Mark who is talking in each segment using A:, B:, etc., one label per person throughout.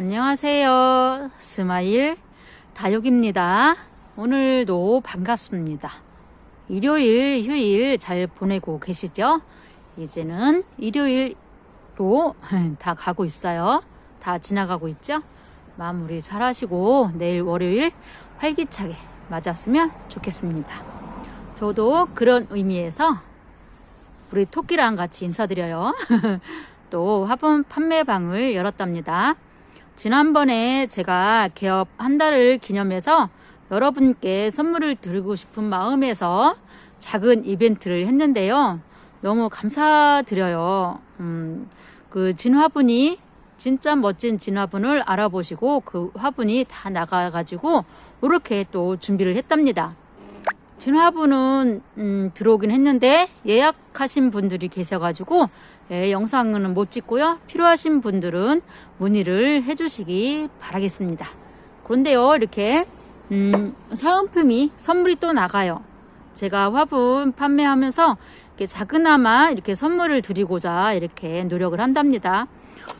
A: 안녕하세요. 스마일 다육입니다. 오늘도 반갑습니다. 일요일, 휴일 잘 보내고 계시죠? 이제는 일요일로 다 가고 있어요. 다 지나가고 있죠? 마무리 잘 하시고 내일 월요일 활기차게 맞았으면 좋겠습니다. 저도 그런 의미에서 우리 토끼랑 같이 인사드려요. 또 화분 판매방을 열었답니다. 지난번에 제가 개업 한 달을 기념해서 여러분께 선물을 드리고 싶은 마음에서 작은 이벤트를 했는데요. 너무 감사드려요. 음, 그 진화분이 진짜 멋진 진화분을 알아보시고 그 화분이 다 나가가지고 이렇게 또 준비를 했답니다. 진화분은 음, 들어오긴 했는데 예약하신 분들이 계셔가지고 예, 영상은 못 찍고요. 필요하신 분들은 문의를 해주시기 바라겠습니다. 그런데요, 이렇게 음, 사은품이 선물이 또 나가요. 제가 화분 판매하면서 이렇게 작은아마 이렇게 선물을 드리고자 이렇게 노력을 한답니다.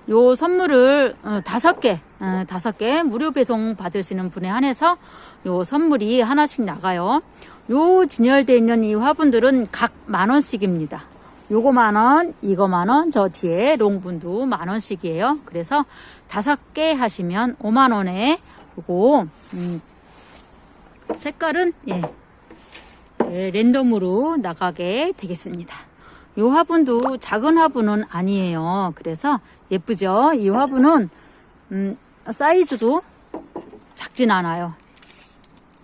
A: 요 선물을 어, 다섯 개, 어, 다섯 개 무료 배송 받으시는 분에 한해서 요 선물이 하나씩 나가요. 요 진열되어 있는 이 화분들은 각 만 원씩입니다. 요거 만 원, 이거 만 원, 저 뒤에 롱분도 만 원씩이에요. 그래서 다섯 개 하시면 5만 원에 요거 음, 색깔은 예, 예, 랜덤으로 나가게 되겠습니다. 요 화분도 작은 화분은 아니에요. 그래서 예쁘죠? 이 화분은 음, 사이즈도 작진 않아요.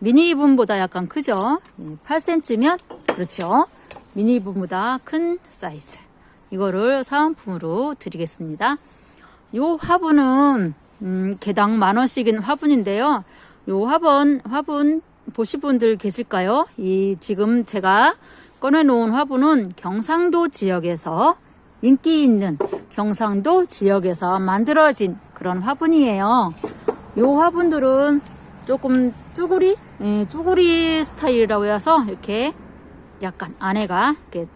A: 미니분보다 약간 크죠? 8cm면 그렇죠. 미니분보다 큰 사이즈. 이거를 사은품으로 드리겠습니다. 요 화분은 음, 개당 만 원씩인 화분인데요. 요 화분 화분 보실 분들 계실까요? 이 지금 제가 꺼내놓은 화분은 경상도 지역에서 인기 있는 경상도 지역에서 만들어진 그런 화분이에요. 요 화분들은 조금 쭈구리, 예, 쭈구리 스타일이라고 해서 이렇게 약간 안에가 이렇게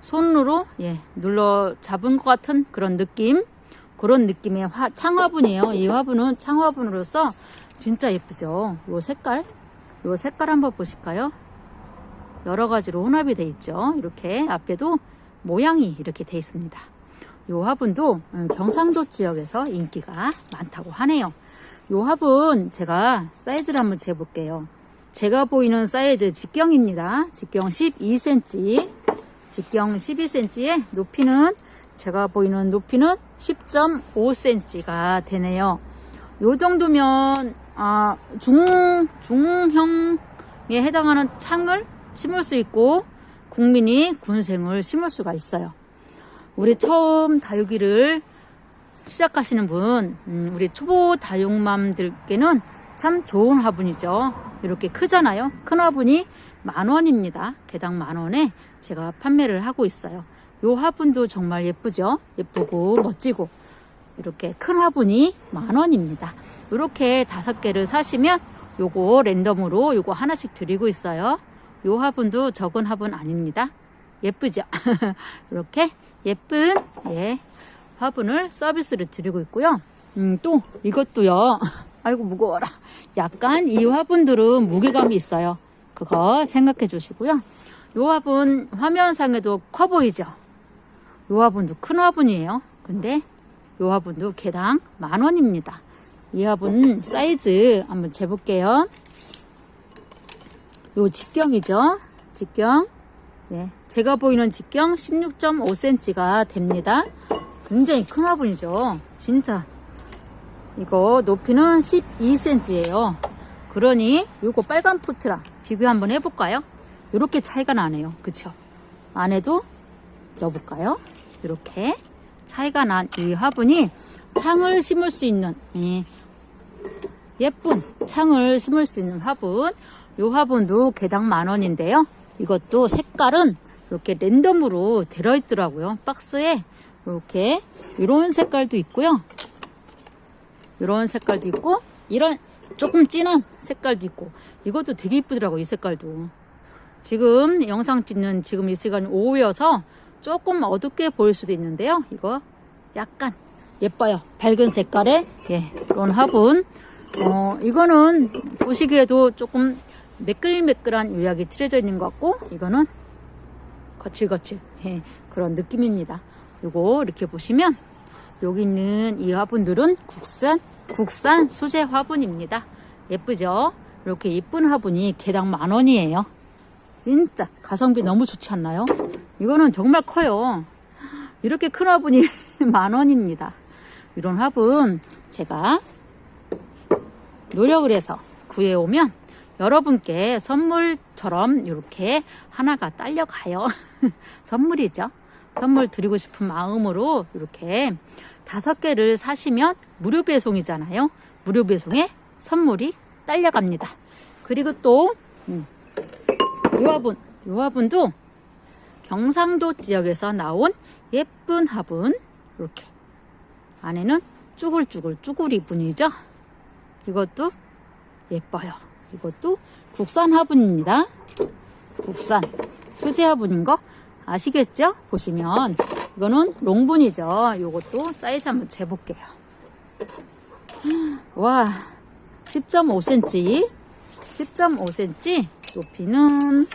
A: 손으로 예, 눌러 잡은 것 같은 그런 느낌, 그런 느낌의 화, 창화분이에요. 이 화분은 창화분으로서 진짜 예쁘죠. 요 색깔, 요 색깔 한번 보실까요? 여러 가지로 혼합이 돼 있죠. 이렇게 앞에도 모양이 이렇게 돼 있습니다. 요 화분도 음, 경상도 지역에서 인기가 많다고 하네요. 요 화분 제가 사이즈를 한번 재볼게요. 제가 보이는 사이즈 직경입니다. 직경 12cm, 직경 12cm에 높이는 제가 보이는 높이는 10.5cm가 되네요. 요 정도면 아, 중 중형에 해당하는 창을 심을 수 있고 국민이 군생을 심을 수가 있어요. 우리 처음 다육이를 시작하시는 분, 음, 우리 초보 다육맘들께는 참 좋은 화분이죠. 이렇게 크잖아요. 큰 화분이 만 원입니다. 개당 만 원에 제가 판매를 하고 있어요. 요 화분도 정말 예쁘죠? 예쁘고 멋지고 이렇게 큰 화분이 만 원입니다. 이렇게 다섯 개를 사시면 요거 랜덤으로 요거 하나씩 드리고 있어요. 요 화분도 적은 화분 아닙니다. 예쁘죠? 이렇게 예쁜 예 화분을 서비스로 드리고 있고요. 음, 또 이것도요. 아이고 무거워라. 약간 이 화분들은 무게감이 있어요. 그거 생각해 주시고요. 요 화분 화면상에도 커 보이죠? 요 화분도 큰 화분이에요. 근데 요 화분도 개당 만 원입니다. 이 화분 사이즈 한번 재볼게요. 요 직경이죠. 직경. 네, 제가 보이는 직경 16.5cm가 됩니다. 굉장히 큰 화분이죠. 진짜. 이거 높이는 12cm예요. 그러니 요거 빨간 포트랑 비교 한번 해볼까요? 이렇게 차이가 나네요. 그쵸? 안에도 넣어볼까요? 이렇게 차이가 난 이 화분이 창을 심을 수 있는 예, 예쁜 창을 심을 수 있는 화분 이 화분도 개당 만 원인데요. 이것도 색깔은 이렇게 랜덤으로 들어있더라고요. 박스에 이렇게 이런 색깔도 있고요. 이런 색깔도 있고 이런 조금 진한 색깔도 있고 이것도 되게 이쁘더라고요. 이 색깔도. 지금 영상 찍는 지금 이 시간 오후여서 조금 어둡게 보일 수도 있는데요. 이거 약간 예뻐요. 밝은 색깔의 예, 이런 화분. 어, 이거는 보시기에도 조금 매끌매끌한 요약이 칠해져 있는 것 같고, 이거는 거칠거칠 예, 그런 느낌입니다. 요거 이렇게 보시면 여기 있는 이 화분들은 국산 국산 수제 화분입니다. 예쁘죠? 이렇게 예쁜 화분이 개당 만 원이에요. 진짜 가성비 너무 좋지 않나요? 이거는 정말 커요. 이렇게 큰 화분이 만 원입니다. 이런 화분 제가 노력을 해서 구해오면 여러분께 선물처럼 이렇게 하나가 딸려가요. 선물이죠. 선물 드리고 싶은 마음으로 이렇게 다섯 개를 사시면 무료 배송이잖아요. 무료 배송에 선물이 딸려갑니다. 그리고 또, 음, 요 화분, 요 화분도 경상도 지역에서 나온 예쁜 화분, 이렇게. 안에는 쭈글쭈글 쭈구리 분이죠. 이것도 예뻐요. 이것도 국산 화분입니다. 국산 수제 화분인 거 아시겠죠? 보시면 이거는 롱분이죠. 이것도 사이즈 한번 재볼게요. 와, 10.5cm, 10.5cm, 높이는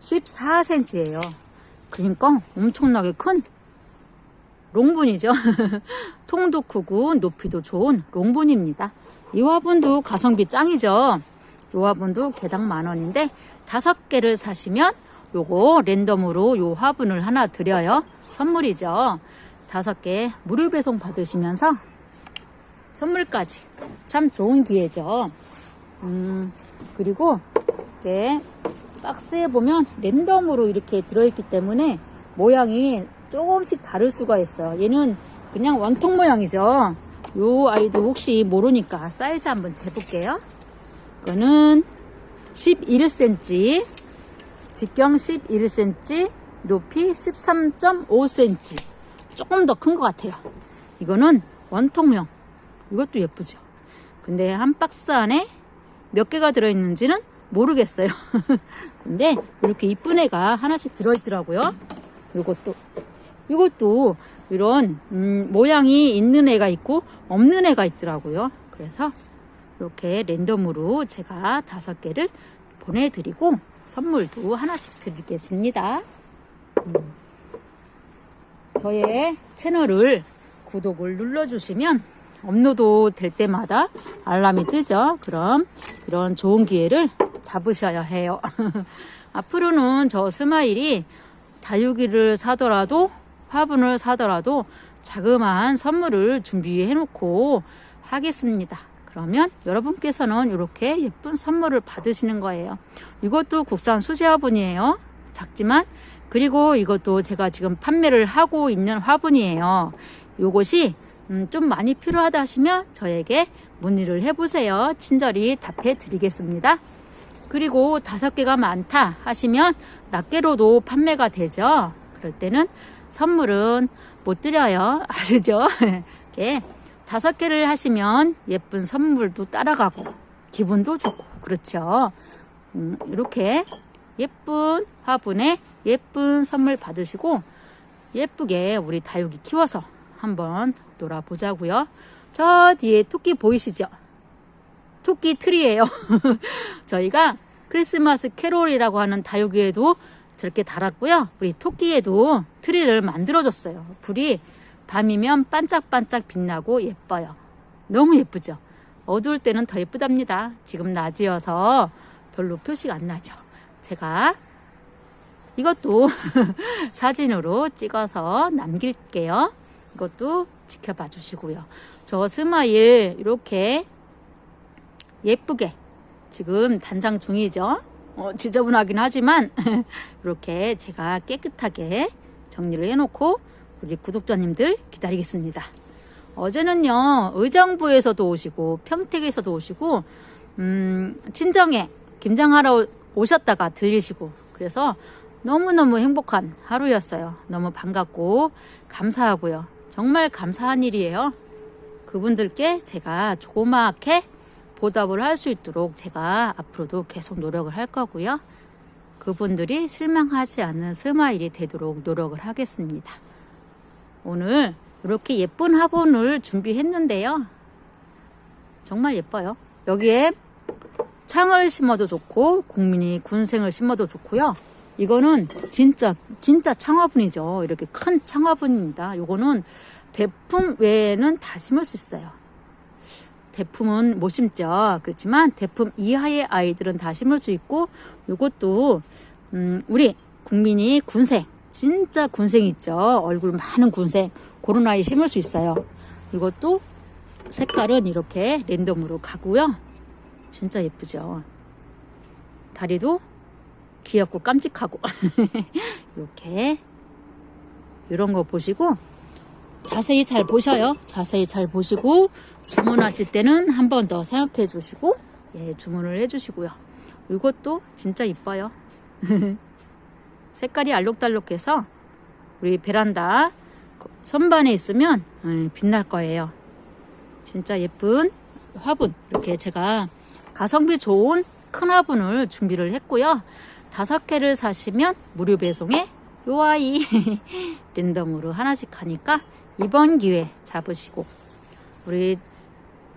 A: 14cm예요. 그러니까 엄청나게 큰 롱분이죠. 통도 크고 높이도 좋은 롱분입니다. 이 화분도 가성비 짱이죠. 이 화분도 개당 만 원인데 다섯 개를 사시면 요거 랜덤으로 요 화분을 하나 드려요. 선물이죠. 다섯 개 무료 배송 받으시면서 선물까지 참 좋은 기회죠. 음, 그리고 이렇게 박스에 보면 랜덤으로 이렇게 들어있기 때문에 모양이 조금씩 다를 수가 있어요. 얘는 그냥 원통 모양이죠. 요 아이도 혹시 모르니까 사이즈 한번 재볼게요. 이거는 11cm, 직경 11cm, 높이 13.5cm. 조금 더 큰 것 같아요. 이거는 원통형. 이것도 예쁘죠. 근데 한 박스 안에 몇 개가 들어있는지는 모르겠어요. 근데 이렇게 이쁜 애가 하나씩 들어있더라고요. 이것도, 이것도 이런 음, 모양이 있는 애가 있고 없는 애가 있더라고요. 그래서 이렇게 랜덤으로 제가 다섯 개를 보내드리고 선물도 하나씩 드리겠습니다. 음. 저의 채널을 구독을 눌러주시면 업로드 될 때마다 알람이 뜨죠. 그럼 이런 좋은 기회를 잡으셔야 해요. 앞으로는 저 스마일이 다육이를 사더라도 화분을 사더라도 자그마한 선물을 준비해 놓고 하겠습니다. 그러면 여러분께서는 이렇게 예쁜 선물을 받으시는 거예요. 이것도 국산 수제 화분이에요. 작지만 그리고 이것도 제가 지금 판매를 하고 있는 화분이에요. 이것이 음, 좀 많이 필요하다 하시면 저에게 문의를 해보세요. 친절히 답해 드리겠습니다. 그리고 다섯 개가 많다 하시면 낱개로도 판매가 되죠. 그럴 때는 선물은 못 드려요. 아시죠? 이렇게 다섯 개를 하시면 예쁜 선물도 따라가고 기분도 좋고 그렇죠. 음, 이렇게 예쁜 화분에 예쁜 선물 받으시고 예쁘게 우리 다육이 키워서 한번 놀아보자고요. 저 뒤에 토끼 보이시죠? 토끼 트리예요. 저희가 크리스마스 캐롤이라고 하는 다육이에도 저렇게 달았고요. 우리 토끼에도 트리를 만들어줬어요. 불이 밤이면 반짝반짝 빛나고 예뻐요. 너무 예쁘죠? 어두울 때는 더 예쁘답니다. 지금 낮이어서 별로 표시가 안 나죠. 제가 이것도 사진으로 찍어서 남길게요. 이것도 지켜봐 주시고요. 저 스마일 이렇게 예쁘게 지금 단장 중이죠. 어, 지저분하긴 하지만 이렇게 제가 깨끗하게 정리를 해놓고 우리 구독자님들 기다리겠습니다. 어제는요 의정부에서도 오시고 평택에서도 오시고 음, 친정에 김장하러 오셨다가 들리시고 그래서 너무너무 행복한 하루였어요. 너무 반갑고 감사하고요. 정말 감사한 일이에요. 그분들께 제가 조그맣게 보답을 할 수 있도록 제가 앞으로도 계속 노력을 할 거고요. 그분들이 실망하지 않는 스마일이 되도록 노력을 하겠습니다. 오늘 이렇게 예쁜 화분을 준비했는데요. 정말 예뻐요. 여기에 창을 심어도 좋고 국민이 군생을 심어도 좋고요. 이거는 진짜 진짜 창화분이죠. 이렇게 큰 창화분입니다. 요거는 대품 외에는 다 심을 수 있어요. 대품은 못 심죠. 그렇지만 대품 이하의 아이들은 다 심을 수 있고 요것도 음, 우리 국민이 군생 진짜 군생 있죠. 얼굴 많은 군생 그런 아이 심을 수 있어요. 이것도 색깔은 이렇게 랜덤으로 가고요. 진짜 예쁘죠. 다리도 귀엽고 깜찍하고 이렇게 이런 거 보시고 자세히 잘 보셔요. 자세히 잘 보시고 주문하실 때는 한 번 더 생각해 주시고 예, 주문을 해 주시고요. 이것도 진짜 이뻐요. 색깔이 알록달록해서 우리 베란다 선반에 있으면 예, 빛날 거예요. 진짜 예쁜 화분 이렇게 제가 가성비 좋은 큰 화분을 준비를 했고요. 다섯 개를 사시면 무료 배송에 요 아이 랜덤으로 하나씩 하니까 이번 기회 잡으시고 우리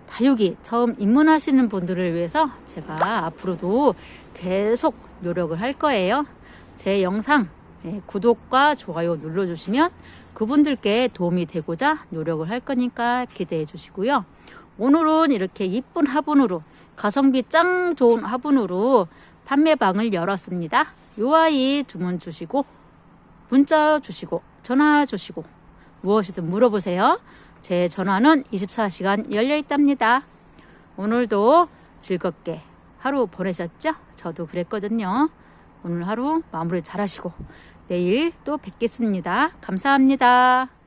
A: 다육이 처음 입문하시는 분들을 위해서 제가 앞으로도 계속 노력을 할 거예요. 제 영상 예, 구독과 좋아요 눌러주시면 그분들께 도움이 되고자 노력을 할 거니까 기대해 주시고요. 오늘은 이렇게 이쁜 화분으로 가성비 짱 좋은 화분으로 판매방을 열었습니다. 요 아이 주문 주시고 문자 주시고 전화 주시고 무엇이든 물어보세요. 제 전화는 24시간 열려 있답니다. 오늘도 즐겁게 하루 보내셨죠? 저도 그랬거든요. 오늘 하루 마무리 잘 하시고 내일 또 뵙겠습니다. 감사합니다.